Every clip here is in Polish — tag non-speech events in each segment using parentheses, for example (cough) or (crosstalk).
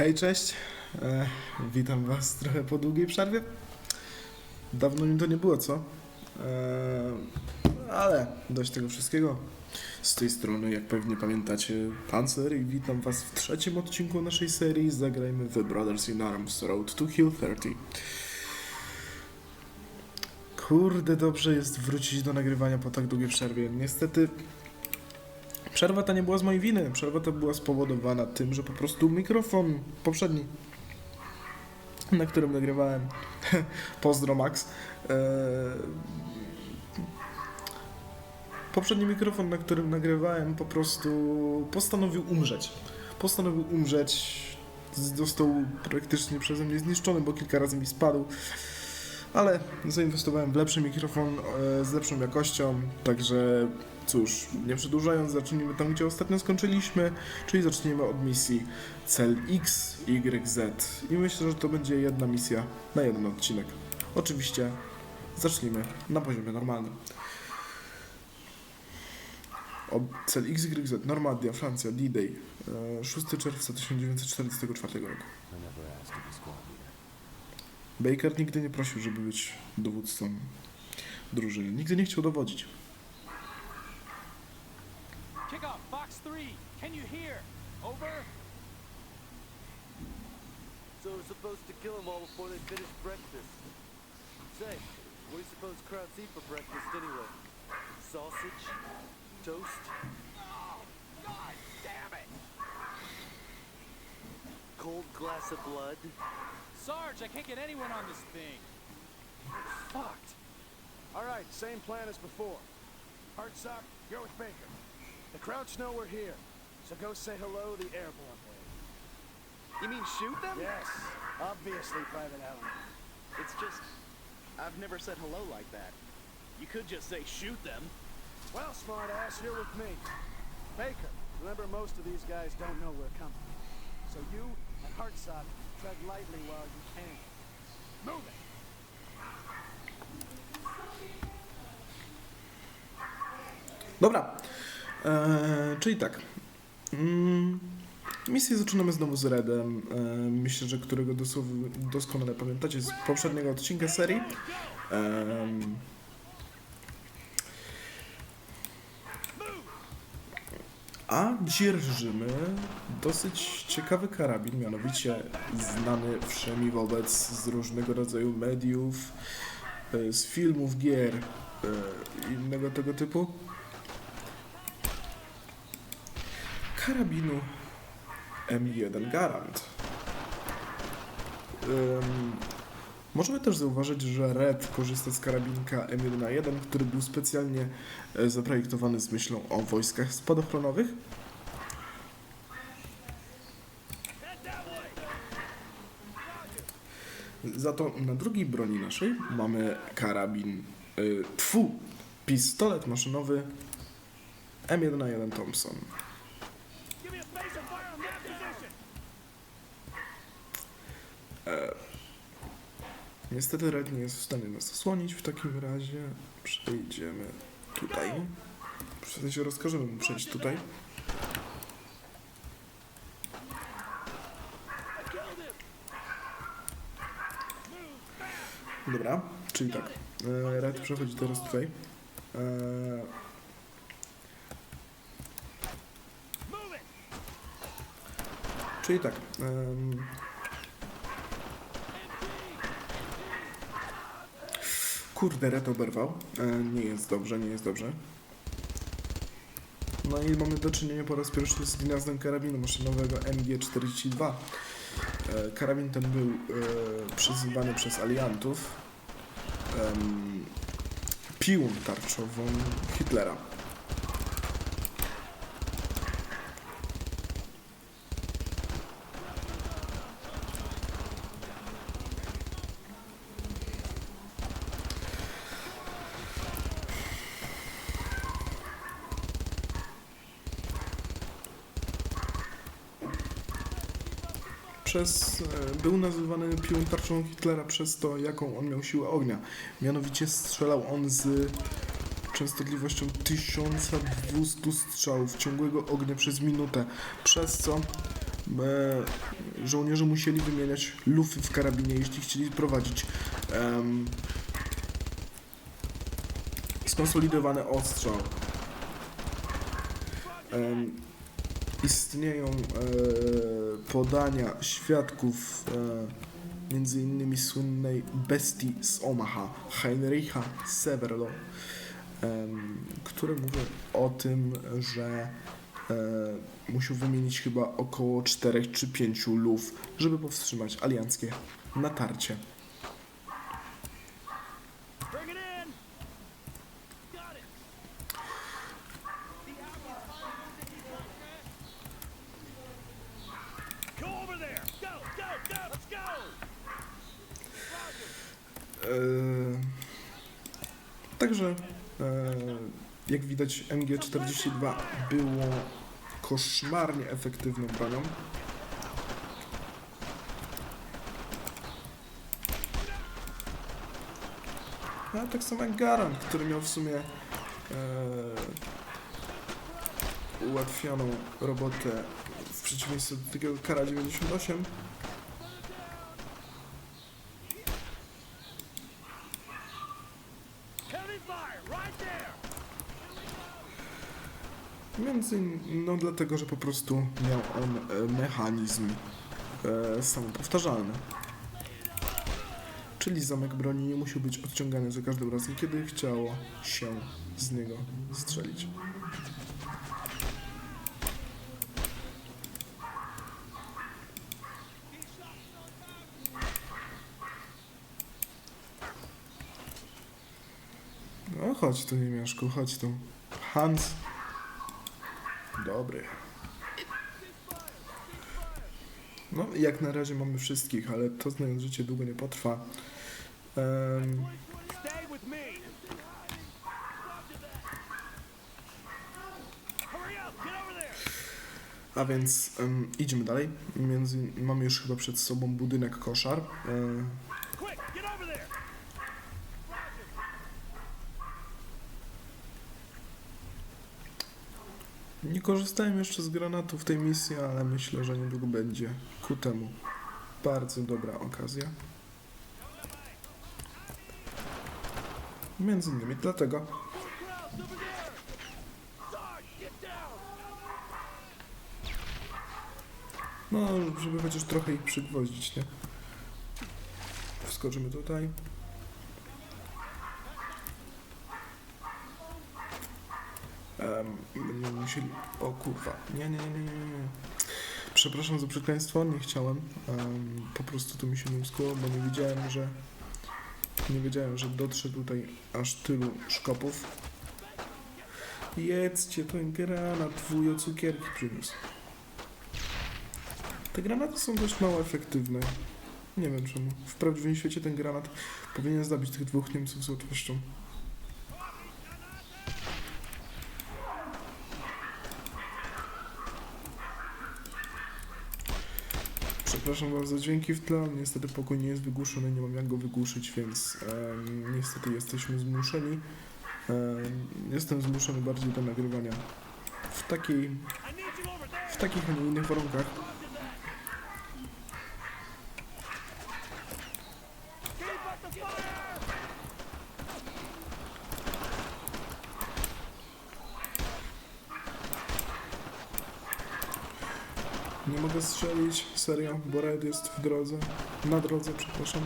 Hej, cześć. E, witam Was trochę po długiej przerwie. Dawno mi to nie było, co? E, ale dość tego wszystkiego. Z tej strony, jak pewnie pamiętacie, Panzer i witam Was w trzecim odcinku naszej serii Zagrajmy w Brothers in Arms Road to Hill 30. Kurde, dobrze jest wrócić do nagrywania po tak długiej przerwie. Niestety Przerwa ta nie była z mojej winy. Przerwa ta była spowodowana tym, że po prostu mikrofon poprzedni, na którym nagrywałem, (laughs) pozdro Max, e, poprzedni mikrofon, na którym nagrywałem, po prostu postanowił umrzeć. Postanowił umrzeć, został praktycznie przeze mnie zniszczony, bo kilka razy mi spadł. Ale zainwestowałem w lepszy mikrofon e, z lepszą jakością, także cóż, nie przedłużając, zacznijmy tam, gdzie ostatnio skończyliśmy, czyli zaczniemy od misji cel X, Y, Z. I myślę, że to będzie jedna misja na jeden odcinek. Oczywiście zacznijmy na poziomie normalnym. Od cel X, Y, Z, Normandia, Francja, D-Day, e, 6 czerwca 1944 roku. Baker nigdy nie prosił, żeby być dowódcą drużyny. Nigdy nie chciał dowodzić. Kick off, Fox 3. Can you hear? Over. So we're supposed to kill them all before they finish breakfast. Say, what do you suppose crowds eat for breakfast anyway? Sausage? Toast? God damn it! Cold glass of blood? Sarge, I can't get anyone on this thing. Fucked. All right, same plan as before. Hartsock, you're with Baker. The Crouch know we're here, so go say hello the airborne way. You mean shoot them? Yes, obviously, Private Allen. It's just, I've never said hello like that. You could just say shoot them. Well, smartass, you're with me. Baker, remember most of these guys don't know we're coming. So you and Hartsock tread lightly while you can. Move it! Dobra, eee, czyli tak. Mm, misję zaczynamy znowu z Redem. Eee, myślę, że którego doskonale pamiętacie z poprzedniego odcinka serii. A dzierżymy dosyć ciekawy karabin, mianowicie znany wszemi wobec z różnego rodzaju mediów, e, z filmów, gier e, i innego tego typu. Karabinu M1 Garand. Ym, możemy też zauważyć, że Red korzysta z karabinka M1A1, który był specjalnie e, zaprojektowany z myślą o wojskach spadochronowych. Za to na drugiej broni naszej mamy karabin, y, tfu, pistolet maszynowy M1A1 Thompson. Niestety Red nie jest w stanie nas osłonić. W takim razie przejdziemy tutaj. W sensie rozkażemy mu przejść tutaj. Dobra, czyli tak. E, Red przechodzi teraz tutaj. E. Czyli tak. em, Kurde, red oberwał. E, nie jest dobrze, nie jest dobrze. No i mamy do czynienia po raz pierwszy z gniazdem karabinu maszynowego MG42. E, karabin ten był e, przyzywany przez aliantów em, piłą tarczową Hitlera. Przez, e, był nazywany piłą tarczą Hitlera przez to, jaką on miał siłę ognia. Mianowicie strzelał on z częstotliwością 1200 strzałów ciągłego ognia przez minutę, przez co e, żołnierze musieli wymieniać lufy w karabinie, jeśli chcieli prowadzić em, skonsolidowany ostrzał. Istnieją e, podania świadków e, między innymi słynnej bestii z Omaha, Heinricha Severlo, em, które mówią o tym, że e, musiał wymienić chyba około 4 czy 5 luf, żeby powstrzymać alianckie natarcie. Bring it in! Got it! Go over there! Go, go, go! Let's go! E, Także, e, jak widać, MG42 było koszmarnie efektywną bronią. A tak samo jak Garand, który miał w sumie e, ułatwioną robotę w przeciwieństwie do takiego Kara 98. Heavy fire! Right there! No dlatego, że po prostu miał on e, mechanizm e, samopowtarzalny. Czyli zamek broni nie musiał być odciągany za każdym razem, kiedy chciało się z niego strzelić. No chodź tu, niemiaszku, chodź tu. Hans. Dobry. No, jak na razie mamy wszystkich, ale to znając życie długo nie potrwa. There! a więc em, idziemy dalej. Między, mamy już chyba przed sobą budynek koszar. E, nie korzystałem jeszcze z granatu w tej misji, ale myślę, że niedługo będzie ku temu bardzo dobra okazja. Między innymi dlatego! No, żeby chociaż trochę ich przygwoździć, nie? Wskoczymy tutaj. Będziemy musieli... O kurwa. Nie, nie, nie, nie, nie. Przepraszam za przekleństwo, nie chciałem. Em, po prostu to mi się nie uskło, bo nie wiedziałem, że... Nie wiedziałem, że dotrze tutaj aż tylu szkopów. Jedzcie ten granat, wujo cukierki przyniósł. Te granaty są dość mało efektywne. Nie wiem czemu. W prawdziwym świecie ten granat powinien zabić tych dwóch Niemców z łatwością. Przepraszam za dźwięki w tle, niestety pokój nie jest wygłuszony, nie mam jak go wygłuszyć, więc niestety jesteśmy zmuszeni. Em, jestem zmuszony bardziej do nagrywania w takiej, w takich, a nie innych warunkach. Keep up the fire! Nie mogę strzelić, serio, bo Red jest w drodze. Na drodze, przepraszam.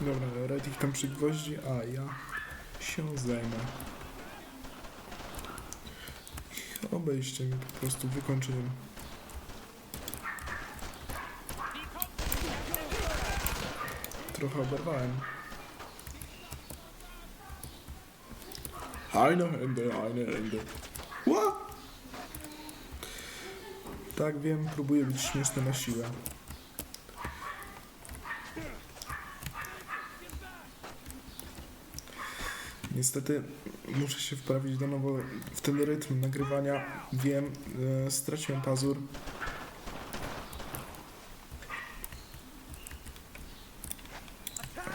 Dobra, Red ich tam przygwoździ, a ja się zajmę. Obejście mi po prostu wykończeniem. Trochę oberwałem. Eine Hände, eine Hände. Ła! Tak wiem, próbuję być śmieszny na siłę. Niestety muszę się wprawić do nowo w ten rytm nagrywania. Wiem, e, straciłem pazur.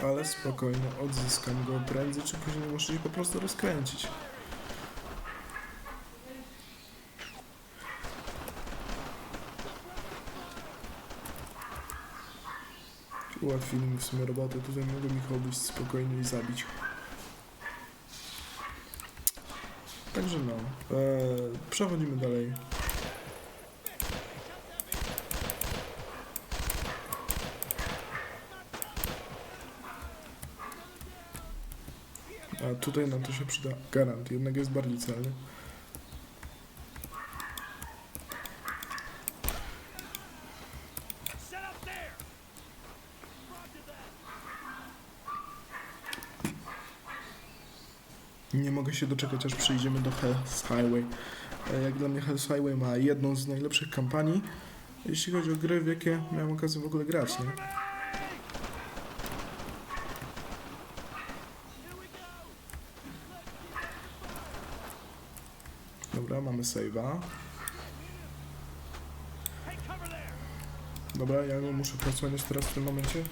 Ale spokojnie, odzyskam go prędzej czy później muszę się po prostu rozkręcić. Ułatwili mi w sumie robotę, tutaj mogłem ich obejść spokojnie i zabić. Także no, e, przechodzimy dalej. A tutaj nam to się przyda garant, jednak jest bardziej celny. Nie mogę się doczekać, aż przyjdziemy do Hell's Highway. E, Jak dla mnie Hell's Highway ma jedną z najlepszych kampanii, jeśli chodzi o gry, w jakie miałem okazję w ogóle grać, nie? Dobra, mamy save'a. Dobra, ja go muszę posłaniać teraz w tym momencie.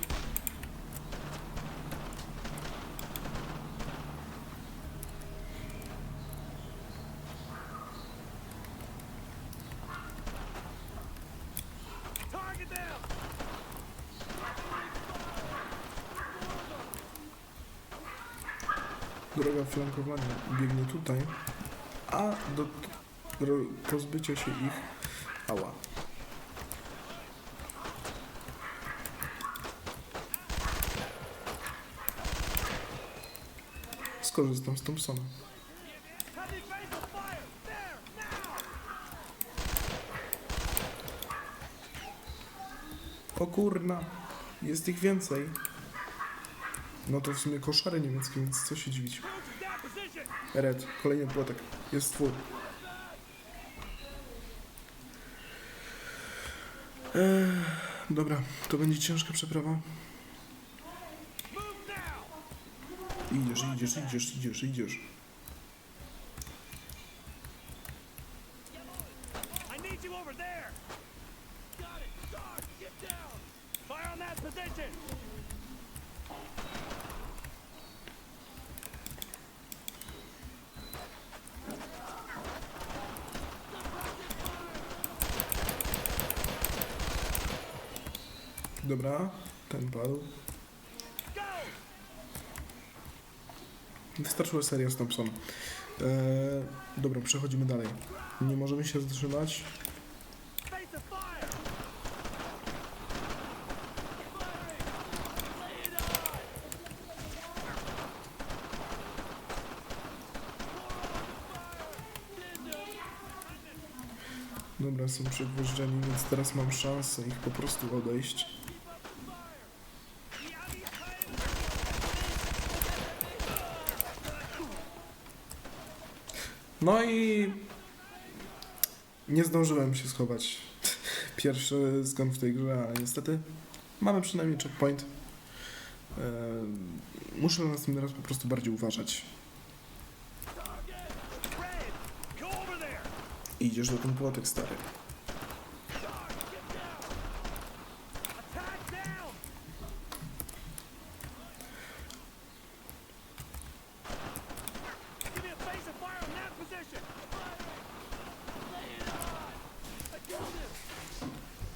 Droga flankowania biegnie tutaj, a do pozbycia się ich... Ała. Skorzystam z Thompsona. O kurna, jest ich więcej. No to w sumie koszary niemieckie, więc co się dziwić. Red, kolejny płotek. Jest twój. Ech, dobra, to będzie ciężka przeprawa. Idziesz, idziesz, idziesz, idziesz, idziesz. Seria z Thompsona. Eee, dobra, przechodzimy dalej. Nie możemy się zatrzymać. Dobra, są przegwożdżeni, więc teraz mam szansę ich po prostu odejść. No i nie zdążyłem się schować. (laughs) Pierwszy zgon w tej grze, ale niestety mamy przynajmniej checkpoint. Eee, muszę na następny raz po prostu bardziej uważać. Idziesz do ten płotek stary.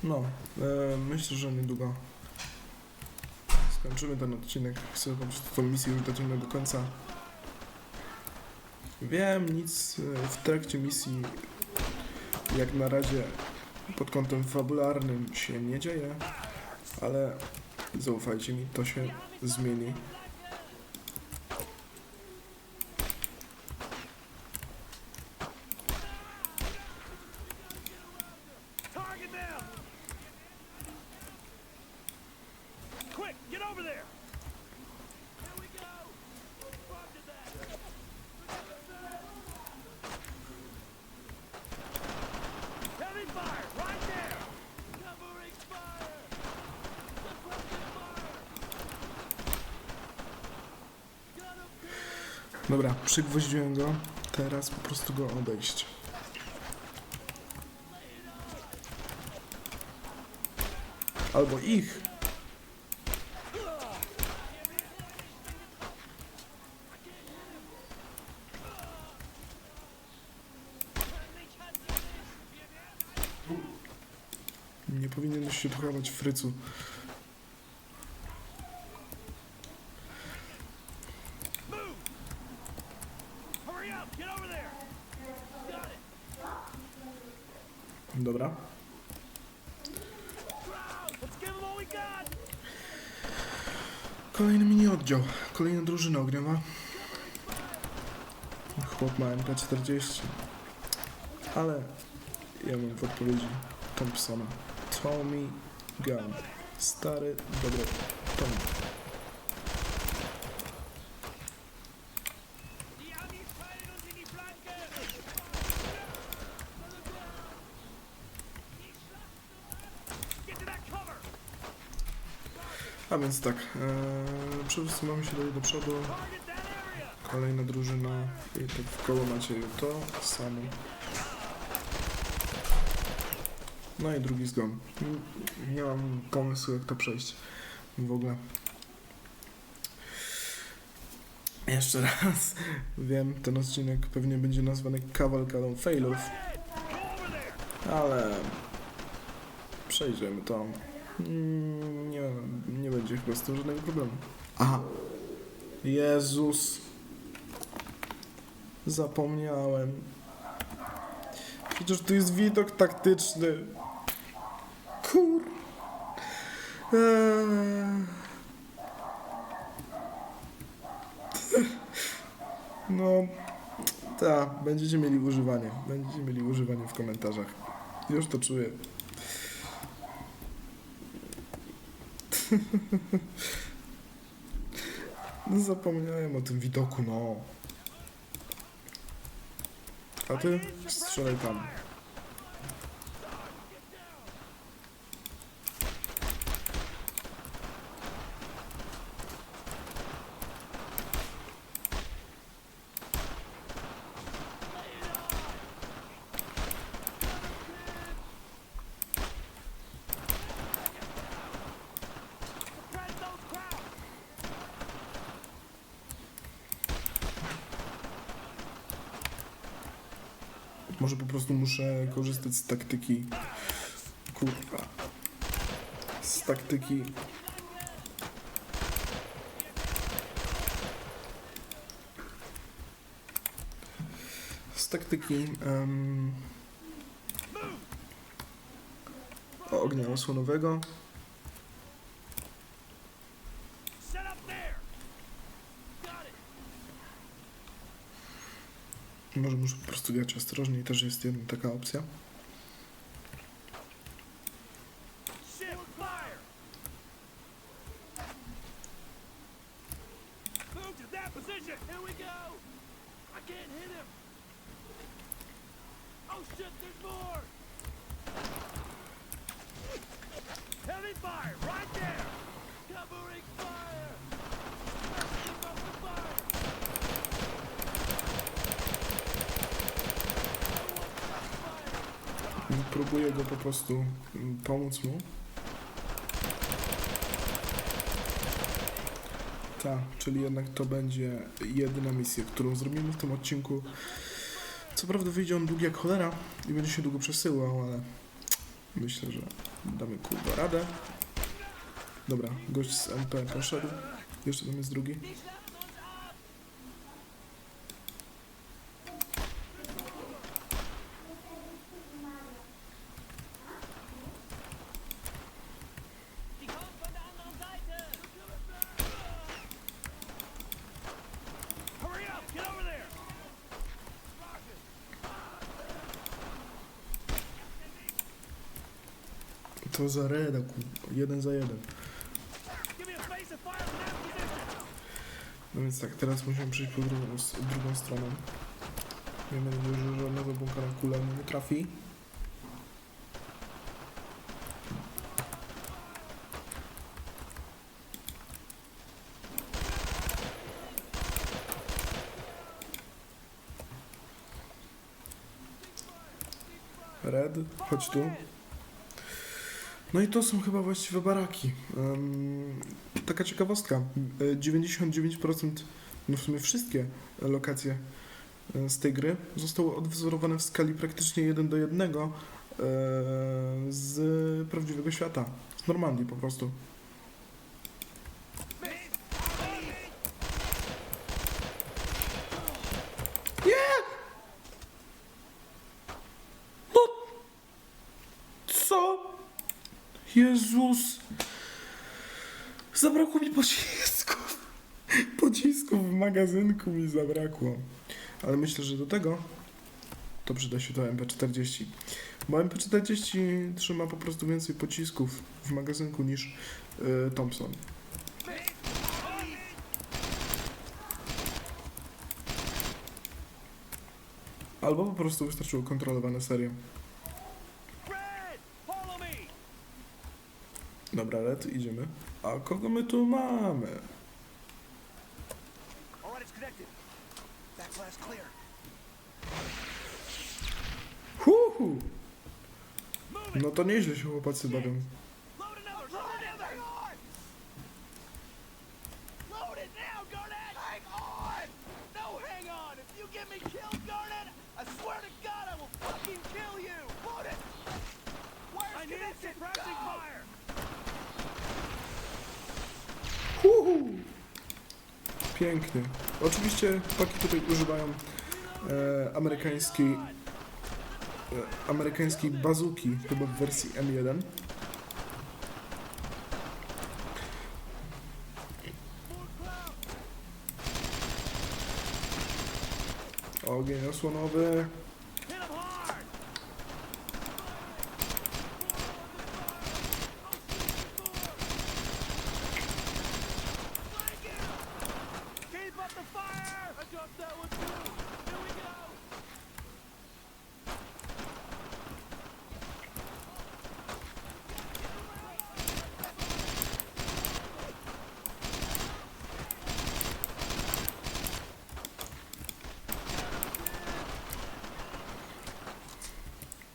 No, e, myślę, że niedługo skończymy ten odcinek. Chcę po prostu tą misję już dociągnąć do końca. Wiem, nic e, w trakcie misji jak na razie pod kątem fabularnym się nie dzieje, ale zaufajcie mi, to się zmieni. Dobra, przygwoździłem go. Teraz po prostu go odejść. Albo ich. Nie powinieneś się tu chować, frycu. Dobra. Kolejny mini oddział. Kolejna drużyna ogniowa. Chłop ma MP40. Ale ja mam w odpowiedzi Thompsona. Tommy Gun. Stary, dobry Tommy. Więc tak, ee, przesuwamy się dalej do przodu. Kolejna drużyna. I tak w koło macie to samo. No i drugi zgon. Nie mam pomysłu jak to przejść. W ogóle. Jeszcze raz. (laughs) Wiem, ten odcinek pewnie będzie nazwany kawalkadą failów, ale przejdziemy to. Nie, nie będzie chyba z tym żadnego problemu. Aha. Jezus. Zapomniałem. Przecież tu jest widok taktyczny. Kur. Eee. No, tak, będziecie mieli używanie. Będziecie mieli używanie w komentarzach. Już to czuję. No zapomniałem o tym widoku, no. A ty strzelaj tam. Suppress those crowds! Może po prostu muszę korzystać z taktyki. Kurwa. Z taktyki. Z taktyki. em, ognia osłonowego. Może muszę prostu grać ostrożniej, też jest jedna taka opcja. Shift fire! Próbuję go po prostu mm, pomóc mu. Tak, czyli jednak to będzie jedyna misja, którą zrobimy w tym odcinku. Co prawda wyjdzie on długi jak cholera i będzie się długo przesyłał, ale myślę, że damy kurwa radę. Dobra, gość z MP poszedł. Jeszcze tam jest drugi. To za reda, kurwa. Jeden za jeden. No więc tak, teraz musimy przejść po drugą, drugą stroną. Miejmy nadzieję, że żadnego bunkera kula nie trafi. Red, chodź tu. No i to są chyba właściwe baraki. Taka ciekawostka. e, 99%, no w sumie wszystkie lokacje e, z tej gry zostały odwzorowane w skali praktycznie 1 do 1 e, z prawdziwego świata. Z Normandii po prostu. Nie! No! Co? Jezus! Zabrakło mi pocisków. Pocisków w magazynku mi zabrakło. Ale myślę, że do tego to przyda się to MP40. Bo MP40 trzyma po prostu więcej pocisków w magazynku niż y, Thompson. Albo po prostu wystarczyło kontrolowane me. Dobra, Red, idziemy. A kogo my tu mamy? I need suppressing fire. Huhu! Pięknie. Oczywiście chłopaki tutaj używają e, amerykańskiej amerykańskiej bazuki, chyba w wersji M1. Ogień osłonowy.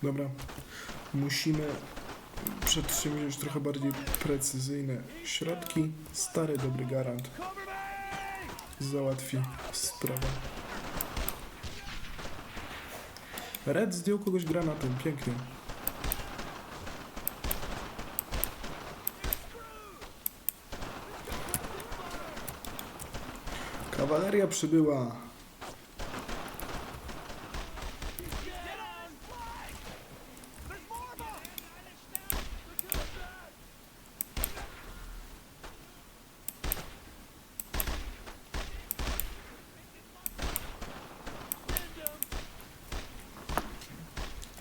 Dobra. Musimy przedsięwziąć trochę bardziej precyzyjne środki. Stary, dobry garant załatwi sprawę. Red zdjął kogoś granatem, pięknie. Kawaleria przybyła.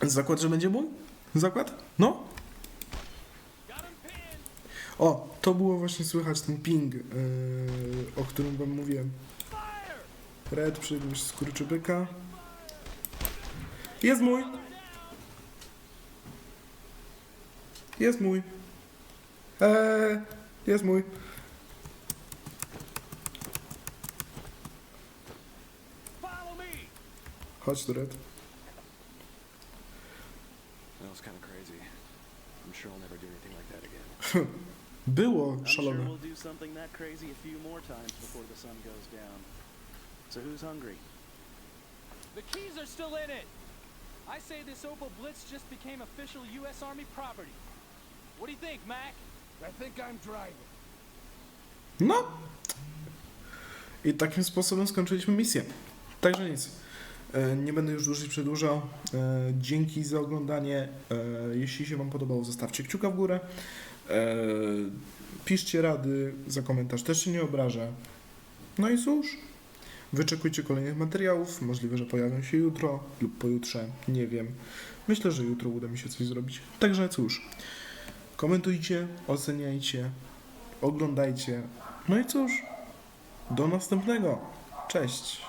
Zakład, że będzie mój? Zakład? No. O, to było właśnie słychać ten ping, yy, o którym wam mówiłem. Red przybył z kurczybyka. Jest mój! Jest mój. Eee, jest mój. Chodź tu, Red. Times before the sun goes down. So who's hungry? The keys are still in it. I say this Opel Blitz just became official U.S. Army property. What do you think, Mac? I think I'm driving. No. I takim sposobem skończyliśmy misję. Także nic. E, Nie będę już dłużej przedłużał. E, Dzięki za oglądanie. E, Jeśli się Wam podobało, zostawcie kciuka w górę. E, Piszcie rady, za komentarz też się nie obrażę. No i cóż, wyczekujcie kolejnych materiałów. Możliwe, że pojawią się jutro lub pojutrze. Nie wiem. Myślę, że jutro uda mi się coś zrobić. Także cóż, komentujcie, oceniajcie, oglądajcie. No i cóż, do następnego. Cześć.